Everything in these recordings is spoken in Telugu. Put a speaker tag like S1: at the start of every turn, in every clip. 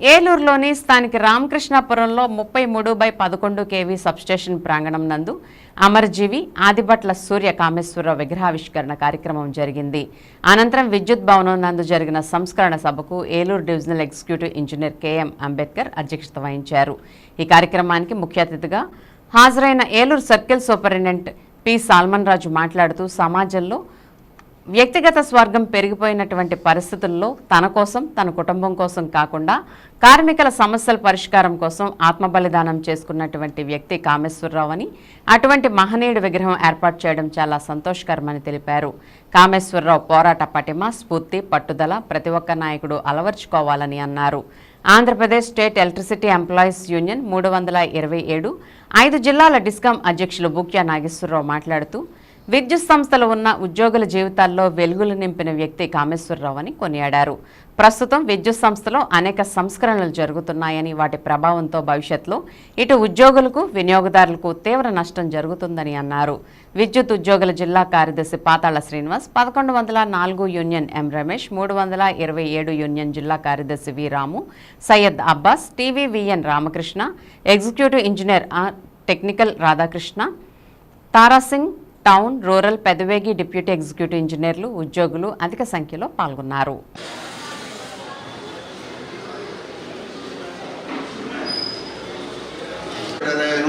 S1: ఏలూరులోని స్థానిక రామకృష్ణాపురంలో ముప్పై మూడు బై పదకొండు కేవీ సబ్స్టేషన్ ప్రాంగణం నందు అమరజీవి ఆదిభట్ల సూర్య కామేశ్వరరావు విగ్రహావిష్కరణ కార్యక్రమం జరిగింది. అనంతరం విద్యుత్ భవనం నందు జరిగిన సంస్కరణ సభకు Eluru divisional executive engineer KM Ambedkar అధ్యక్షత వహించారు. ఈ కార్యక్రమానికి ముఖ్య అతిథిగా హాజరైన Eluru circle superintendent P. Salmon Raju మాట్లాడుతూ సమాజంలో వ్యక్తిగత స్వర్గం పెరిగిపోయినటువంటి పరిస్థితుల్లో తన కోసం తన కుటుంబం కోసం కాకుండా కార్మికుల సమస్యల పరిష్కారం కోసం ఆత్మబలిదానం చేసుకున్నటువంటి వ్యక్తి కామేశ్వరరావు అని అటువంటి మహనీయుడి విగ్రహం ఏర్పాటు చేయడం చాలా సంతోషకరమని తెలిపారు. కామేశ్వరరావు పోరాట పటిమ స్ఫూర్తి పట్టుదల ప్రతి ఒక్క నాయకుడు అలవర్చుకోవాలని అన్నారు. Andhra Pradesh state electricity employees union మూడు వందల ఇరవై ఏడు ఐదు జిల్లాల డిస్కాం అధ్యక్షులు బుక్యా నాగేశ్వరరావు మాట్లాడుతూ విద్యుత్ సంస్థలో ఉన్న ఉద్యోగుల జీవితాల్లో వెలుగులు నింపిన వ్యక్తి కామేశ్వరరావు అని కొనియాడారు. ప్రస్తుతం విద్యుత్ సంస్థలో అనేక సంస్కరణలు జరుగుతున్నాయని వాటి ప్రభావంతో భవిష్యత్తులో ఇటు ఉద్యోగులకు వినియోగదారులకు తీవ్ర నష్టం జరుగుతుందని అన్నారు. విద్యుత్ ఉద్యోగుల జిల్లా కార్యదర్శి పాతాళ శ్రీనివాస్ పదకొండు వందల నాలుగు యూనియన్ ఎం రమేష్ మూడు వందల ఇరవై ఏడు యూనియన్ జిల్లా కార్యదర్శి V Ramu Syed Abbas TVVN Ramakrishna executive engineer R technical Radhakrishna Tara Singh town rural Pedavegi deputy executive ఇంజనీర్లు ఉద్యోగులు అధిక సంఖ్యలో పాల్గొన్నారు.
S2: నేను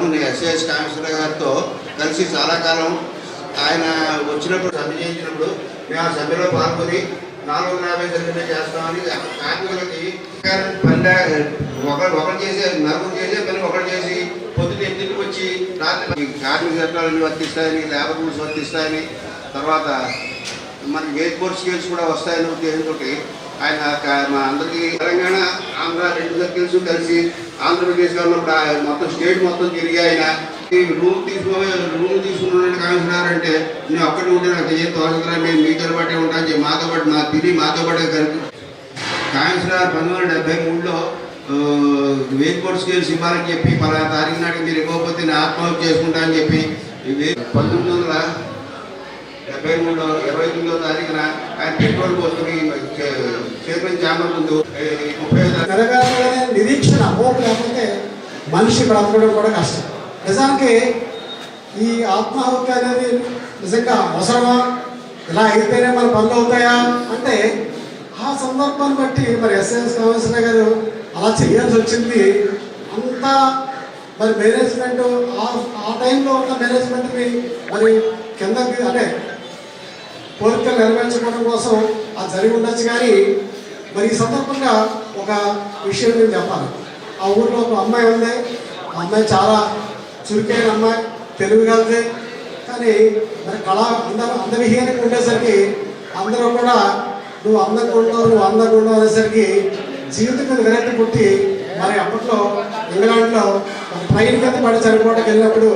S2: కామేశ్వర గారితో కలిసి చాలా కాలం ఆయన వచ్చినప్పుడు సభ చేయించినప్పుడు మేము ఆ సభ్యలో పాల్గొని నాలుగు వందల యాభై సభ్యులు చేస్తామని కార్మికులకి పల్లె ఒకరు ఒకరు చేసే నలుగురు చేసే పని ఒకరు చేసి పొద్దున్న ఎన్నింటికి వచ్చి కార్మిక చట్టాలన్నీ వర్తిస్తాయని లేబర్ రూల్స్ వర్తిస్తాయని తర్వాత మనకి వేట్ బోర్డ్ స్కేల్స్ కూడా వస్తాయని ఉద్దేశంతో ఆయన మా అందరికీ తెలంగాణ ఆంధ్ర రెండు సర్కిల్స్ కలిసి ఆంధ్రప్రదేశ్లో ఉన్నప్పుడు ఆయన మొత్తం స్టేట్ మొత్తం తిరిగి ఆయన ఈ రూమ్ తీసుకో రూమ్ తీసుకున్నాడు కామిస్తున్నారంటే నేను ఒక్కటి ఉంటే నాకు ఏం తోచదురా మేము మీతో పాటే ఉంటాను మాతో పాటు నా తిరిగి మాతో పాటే కలిపి. కామిస్తున్నారు పంతొమ్మిది వందల డెబ్బై మూడులో వెయిట్ స్కేల్ స్కేల్స్ చెప్పి పలా తారీఖు నాటికి మీరు ఇవ్వకపోతే నేను ఆత్మహత్య చేసుకుంటా అని చెప్పి పంతొమ్మిది వందల డెబ్బై మూడో ఇరవై తొమ్మిదో తారీఖున ఆయన పెట్రోల్ పోసుకుని చైర్మన్ ఛాంబర్ ముందు ముప్పై
S3: నిరీక్షణ హోప్ లేకపోతే మనిషి బ్రతకడం కూడా కష్టం. నిజానికి ఈ ఆత్మహత్య అనేది నిజంగా అవసరమా? ఇలా అయితేనే మన పనులు అవుతాయా? అంటే ఆ సందర్భాన్ని బట్టి మరి ఎస్ఎస్ కమిషనర్ గారు అలా చేయాల్సి వచ్చింది. అంతా మరి మేనేజ్మెంట్ ఆ టైంలో ఉన్న మేనేజ్మెంట్ని మరి కిందకి అంటే కోరికలు నెరవేర్చుకోవడం కోసం అది జరిగి ఉండొచ్చు కానీ మరి ఈ సందర్భంగా ఒక విషయం నేను చెప్పాలి. ఆ ఊర్లో ఒక అమ్మాయి ఉంది. ఆ అమ్మాయి చాలా చురుకైన అమ్మాయి తెలివిగలది కానీ మరి కళ అందరూ అందవిహీనంగా ఉండేసరికి అందరూ కూడా నువ్వు అందంగా ఉన్నావు నువ్వు అందంగా ఉన్నావు అనేసరికి జీవితం మీద విరక్తి పుట్టి మరి అప్పట్లో ఇంగ్లాండ్లో ఒక ట్రైన్ కింద పడి చనిపోవడానికి వెళ్ళినప్పుడు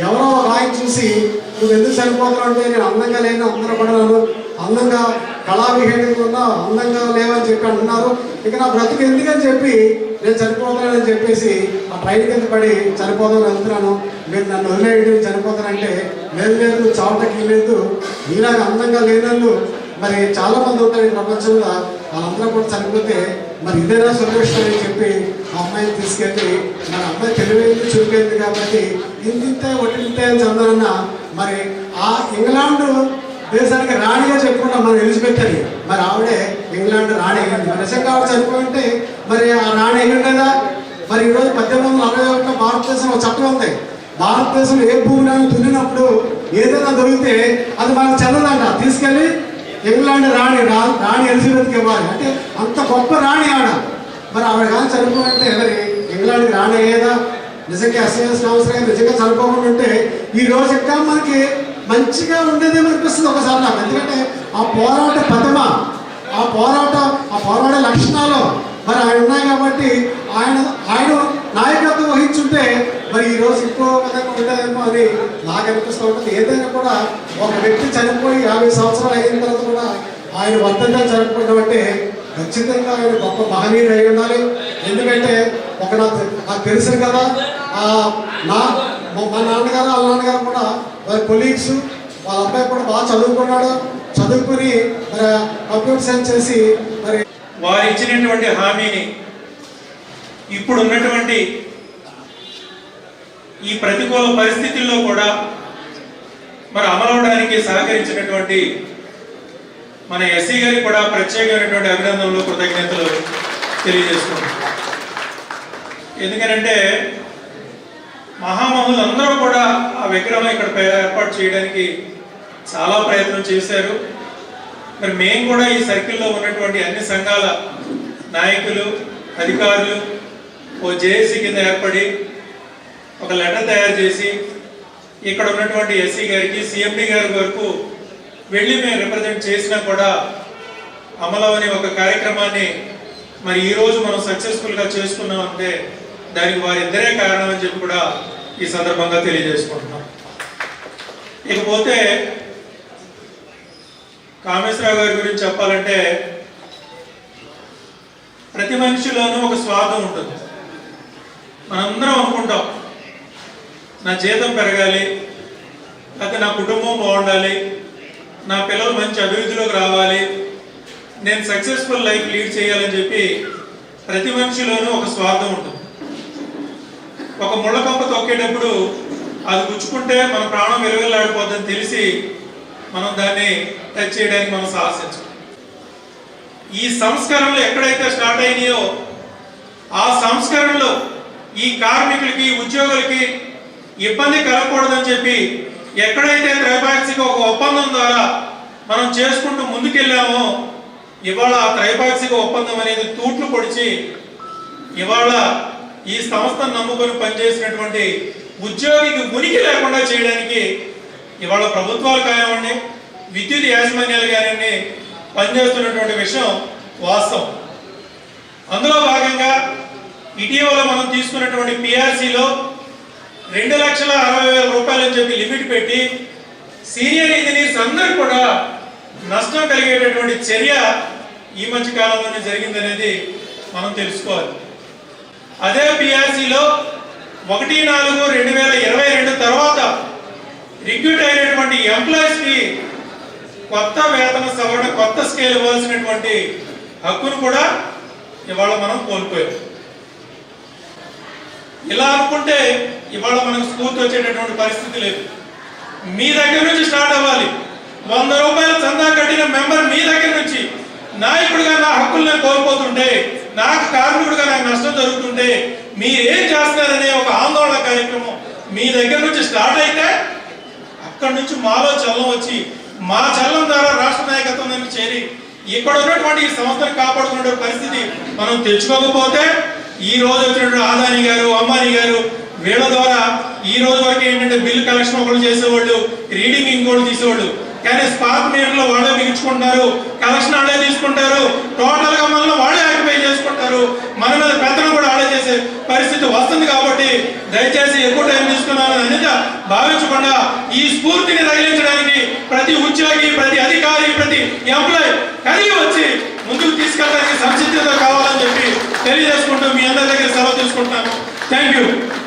S3: ఎవరో రాయి చూసి నువ్వు ఎందుకు చనిపోతున్నావు? అంటే నేను అందంగా లేను అందరూ పడలేను అందంగా కళావిహీనంగా ఉన్నా అందంగా లేవని చెప్పి అంటున్నారు ఇక నా బ్రతుకు ఎందుకని చెప్పి నేను చనిపోతున్నానని చెప్పేసి ఆ ట్రైన్ కింద పడి చనిపోదాం వెళ్తున్నాను. మీరు నన్ను వదిలేయడం చనిపోతానంటే లేదు లేదు నువ్వు చావటకి లేదు. ఇలాగ అందంగా లేనళ్ళు మరి చాలా మంది ఉంటారు ఈ ప్రపంచంలో. వాళ్ళందరూ కూడా చనిపోతే మరి ఇదేనా సొల్యూషన్ అని చెప్పి ఆ అమ్మాయిని తీసుకెళ్ళి మన అమ్మాయి తెలివైంది చురుకైంది కాబట్టి ఇంతింతే ఒట్టింతే అని చందనన్న మరి ఆ ఇంగ్లాండ్ దేశానికి రాణిగా చెప్పుకున్నాం మనం ఎలిజబెత్ అని. మరి ఆవిడే ఇంగ్లాండ్ రాణి అయింది మరి నిజంగా ఆవిడ చనిపోయింటే మరి ఆ రాణి అయ్యి కదా. మరి ఈరోజు పద్దెనిమిది వందల అరవై ఒకటిలో భారతదేశం ఒక చట్టం ఉంది. భారతదేశం ఏ భూమిని దున్నినప్పుడు ఏదైనా దొరికితే అది మనకు చెందదంట తీసుకెళ్ళి ఇంగ్లాండ్ రాణి రాణి ఎలిజబెత్కి ఇవ్వాలి. అంటే అంత గొప్ప రాణి ఆడ. మరి ఆవిడ కానీ చనిపోవాలంటే మరి ఇంగ్లాండ్కి రాణి అయ్యేదా? నిజంగా అసహ్యాల్సిన అవసరం నిజంగా చనిపోకుండా ఉంటే ఈ రోజు ఇంకా మనకి మంచిగా ఉండేదేమో అనిపిస్తుంది ఒకసారి నాకు. ఎందుకంటే ఆ పోరాట పదమ ఆ పోరాట ఆ పోరాట లక్షణాలు మరి ఆయన ఉన్నాయి కాబట్టి ఆయన ఆయన నాయకత్వం వహించుంటే మరి ఈ రోజు ఇంకో విధంగా ఉండేదేమో అని నాకు అనిపిస్తూ ఉంటుంది. ఏదైనా కూడా ఒక వ్యక్తి చనిపోయి యాభై సంవత్సరాలు అయిన తర్వాత కూడా ఆయన వర్ధంగా జరుపుకోవడం అంటే ఖచ్చితంగా ఆయన గొప్ప మహనీయుడు అయి ఉండాలి. ఎందుకంటే ఒక నాకు తెలుసు కదా ఆ నా మా- మా నాన్నగారు వాళ్ళ నాన్నగారు కూడా వారి కొలీగ్స్ వాళ్ళ అబ్బాయి కూడా బాగా చదువుకున్నాడు. చదువుకుని మరి కంప్యూటర్ సైన్స్ చేసి మరి
S4: వారు ఇచ్చినటువంటి హామీని ఇప్పుడు ఉన్నటువంటి ఈ ప్రతికూల పరిస్థితుల్లో కూడా మరి అమలవడానికి సహకరించినటువంటి మన ఎస్సీ గారికి కూడా ప్రత్యేకమైనటువంటి అభినందనలు కృతజ్ఞతలు తెలియజేసుకుంటాం ఎందుకనంటే మహామహులు అందరూ కూడా ఆ విగ్రహం ఇక్కడ ఏర్పాటు చేయడానికి చాలా ప్రయత్నం చేశారు. మరి మేము కూడా ఈ సర్కిల్లో ఉన్నటువంటి అన్ని సంఘాల నాయకులు అధికారులు ఓ జేఏసీ కింద ఏర్పడి ఒక లెటర్ తయారు చేసి ఇక్కడ ఉన్నటువంటి ఎస్సీ గారికి సిఎండి గారి వరకు వెళ్ళి మేము రిప్రజెంట్ చేసినా కూడా అమలవని ఒక కార్యక్రమాన్ని మరి ఈరోజు మనం సక్సెస్ఫుల్గా చేసుకున్నాం అంటే దానికి వారిద్దరే కారణం అని చెప్పి కూడా ఈ సందర్భంగా తెలియజేసుకుంటున్నాం. ఇకపోతే కామేశ్వరరావు గారి గురించి చెప్పాలంటే ప్రతి మనిషిలోనూ ఒక స్వార్థం ఉంటుంది. మనందరం అనుకుంటాం నా జీతం పెరగాలి లేకపోతే నా కుటుంబం బాగుండాలి నా పిల్లలు మంచి అభివృద్ధిలోకి రావాలి నేను సక్సెస్ఫుల్ లైఫ్ లీడ్ చేయాలని చెప్పి ప్రతి మనిషిలోనూ ఒక స్వార్థం ఉంటుంది. ఒక ముళ్ళకంప తొక్కేటప్పుడు అది గుచ్చుకుంటే మన ప్రాణం వెలువెల్లాడిపోద్దని తెలిసి మనం దాన్ని టచ్ చేయడానికి మనం సాహసించం ఈ సంస్కరణలు ఎక్కడైతే స్టార్ట్ అయినాయో ఆ సంస్కరణలు ఈ కార్మికులకి ఉద్యోగులకి ఇబ్బంది కలగకూడదని చెప్పి ఎక్కడైతే త్రైపాక్షిక ఒక ఒప్పందం ద్వారా మనం చేసుకుంటూ ముందుకెళ్ళామో ఇవాళ ఆ త్రైపాక్షిక ఒప్పందం అనేది తూట్లు పొడిచి ఇవాళ ఈ సంస్థను నమ్ముకొని పనిచేసినటువంటి ఉద్యోగికి ఉనికి లేకుండా చేయడానికి ఇవాళ ప్రభుత్వాలు కానివ్వండి విద్యుత్ యాజమాన్యాలు కానివ్వండి పనిచేస్తున్నటువంటి విషయం వాస్తవం. అందులో భాగంగా ఇటీవల మనం తీసుకున్నటువంటి పిఆర్సీలో రెండు లక్షల అరవై వేల రూపాయలు అని చెప్పి లిమిట్ పెట్టి సీనియర్ ఇంజనీర్స్ అందరూ కూడా నష్టం కలిగేటటువంటి చర్య ఈ మధ్య కాలంలోనే జరిగిందనేది మనం తెలుసుకోవాలి. అదే పిఆర్సీలో ఒకటి నాలుగు రెండు వేల ఇరవై రెండు తర్వాత రిక్రూట్ అయినటువంటి ఎంప్లాయీస్కి కొత్త వేతన సవరణ కొత్త స్కేల్ ఇవ్వాల్సినటువంటి హక్కును కూడా ఇవాళ మనం కోల్పోయాం. ఇలా అనుకుంటే ఇవాళ మనకు స్ఫూర్తి వచ్చేటటువంటి పరిస్థితి లేదు. మీ దగ్గర నుంచి స్టార్ట్ అవ్వాలి. వంద రూపాయలు చందా కట్టిన మెంబర్ మీ దగ్గర నుంచి నాయకుడిగా నా హక్కులు నేను కోల్పోతుంటే నాకు కార్మికుడిగా నాకు నష్టం జరుగుతుంటే మీరు ఏం చేస్తున్నారనే ఒక ఆందోళన కార్యక్రమం మీ దగ్గర నుంచి స్టార్ట్ అయితే అక్కడి నుంచి మాలో చల్లం వచ్చి మా చల్లం ద్వారా రాష్ట్ర నాయకత్వం నేను చేరి ఇక్కడ ఉన్నటువంటి ఈ సంస్థను కాపాడుకునే పరిస్థితి మనం తెచ్చుకోకపోతే ఈ రోజు వచ్చినటువంటి ఆదాని గారు అంబానీ గారు వీళ్ళ ద్వారా ఈ రోజు వరకు ఏంటంటే బిల్ కలెక్షన్ ఒకళ్ళు చేసేవాళ్ళు రీడింగ్ ఇంకోళ్ళు తీసేవాళ్ళు. కానీ స్పార్క్ మీటర్లో వాళ్ళే మిగించుకుంటారు కలెక్షన్ వాళ్ళే తీసుకుంటారు టోటల్గా మనల్ని వాళ్ళే ఆక్యుపై చేసుకుంటారు. మన మీద పెత్తనం కూడా వాళ్ళే చేసే పరిస్థితి వస్తుంది కాబట్టి దయచేసి ఎక్కువ టైం తీసుకున్నాను అన్నిట భావించకుండా ఈ స్ఫూర్తిని రగిలించడానికి ప్రతి ఉద్యోగి ప్రతి అధికారి ప్రతి ఎంప్లాయ్ కలిగి వచ్చి ముందుకు తీసుకెళ్ళడానికి సంసిద్ధత కావాలని చెప్పి తెలియజేసుకుంటూ మీ అందరి దగ్గర సెలవు తీసుకుంటున్నాను. Thank you.